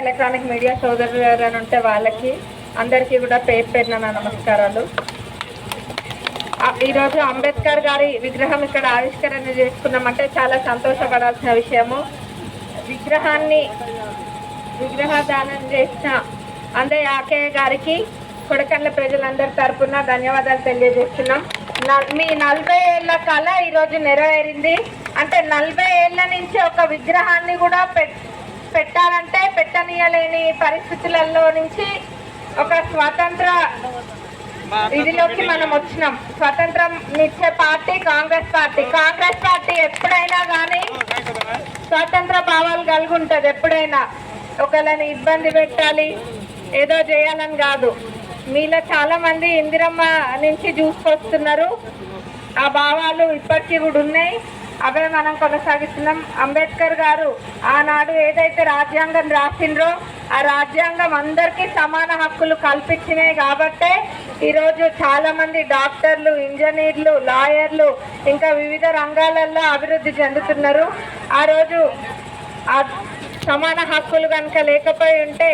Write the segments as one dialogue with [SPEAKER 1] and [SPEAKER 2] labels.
[SPEAKER 1] Electronic media సోదరులు అని ఉంటే వాళ్ళకి అందరికీ కూడా పేరు పేరున నమస్కారాలు. ఈరోజు అంబేద్కర్ గారి విగ్రహం ఇక్కడ ఆవిష్కరణ చేసుకున్నామంటే చాలా సంతోషపడాల్సిన విషయము. విగ్రహాన్ని విగ్రహదానం చేసిన అందే ఆకయ్య గారికి కొడకండ్ల ప్రజలందరి తరఫున ధన్యవాదాలు తెలియజేస్తున్నాం. మీ నలభై ఏళ్ళ కళ ఈరోజు నెరవేరింది. అంటే నలభై ఏళ్ళ నుంచి ఒక విగ్రహాన్ని కూడా పెట్ పెట్టాలంటే పెట్టనీయలేని పరిస్థితులలో నుంచి ఒక స్వాతంత్ర ఇదిలోకి మనం వచ్చినాం. స్వతంత్రం ఇచ్చే party Congress party. Congress party ఎప్పుడైనా కానీ స్వాతంత్ర భావాలు కలిగి ఉంటుంది ఎప్పుడైనా. ఒకళ్ళని ఇబ్బంది పెట్టాలి ఏదో చేయాలని కాదు. మీలో చాలా మంది ఇందిరమ్మ నుంచి చూసుకొస్తున్నారు. ఆ భావాలు ఇప్పటికీ కూడా ఉన్నాయి. అవే మనం కొనసాగిస్తున్నాం. అంబేద్కర్ గారు ఆనాడు ఏదైతే రాజ్యాంగం రాసిండ్రో ఆ రాజ్యాంగం అందరికీ సమాన హక్కులు కల్పించినాయి కాబట్టే ఈరోజు చాలామంది డాక్టర్లు ఇంజనీర్లు లాయర్లు ఇంకా వివిధ రంగాలలో అభివృద్ధి చెందుతున్నారు. ఆ రోజు ఆ సమాన హక్కులు కనుక లేకపోయి ఉంటే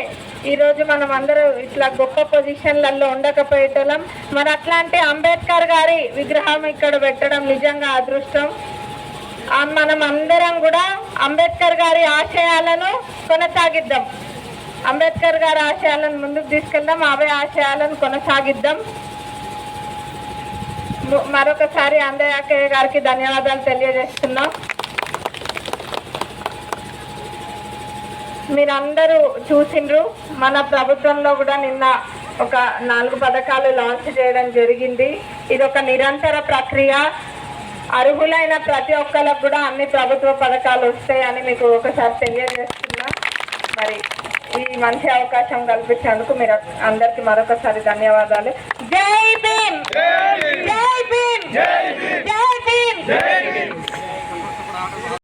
[SPEAKER 1] ఈరోజు మనం అందరూ ఇట్లా గొప్ప పొజిషన్లలో ఉండకపోయేటోళ్ళం. మరి అట్లాంటి అంబేద్కర్ గారి విగ్రహం ఇక్కడ పెట్టడం నిజంగా అదృష్టం. మనం అందరం కూడా అంబేద్కర్ గారి ఆశయాలను కొనసాగిద్దాం. అంబేద్కర్ గారి ఆశయాలను ముందుకు తీసుకెళ్దాం అవే ఆశయాలను కొనసాగిద్దాం. మరొకసారి అందయ్య గారికి ధన్యవాదాలు తెలియజేస్తున్నాం. మీరందరూ చూసిండ్రు మన ప్రభుత్వంలో కూడా నిన్న ఒక నాలుగు పథకాలు లాంచ్ చేయడం జరిగింది. ఇది ఒక నిరంతర ప్రక్రియ. అర్హులైన ప్రతి ఒక్కరికి కూడా అన్ని ప్రభుత్వ పథకాలు వస్తాయని మీకు ఒకసారి తెలియజేస్తున్నా. మరి ఈ మంచి అవకాశం కల్పించేందుకు మీరు అందరికి మరొకసారి ధన్యవాదాలు. జై భీమ్! జై భీమ్! జై భీమ్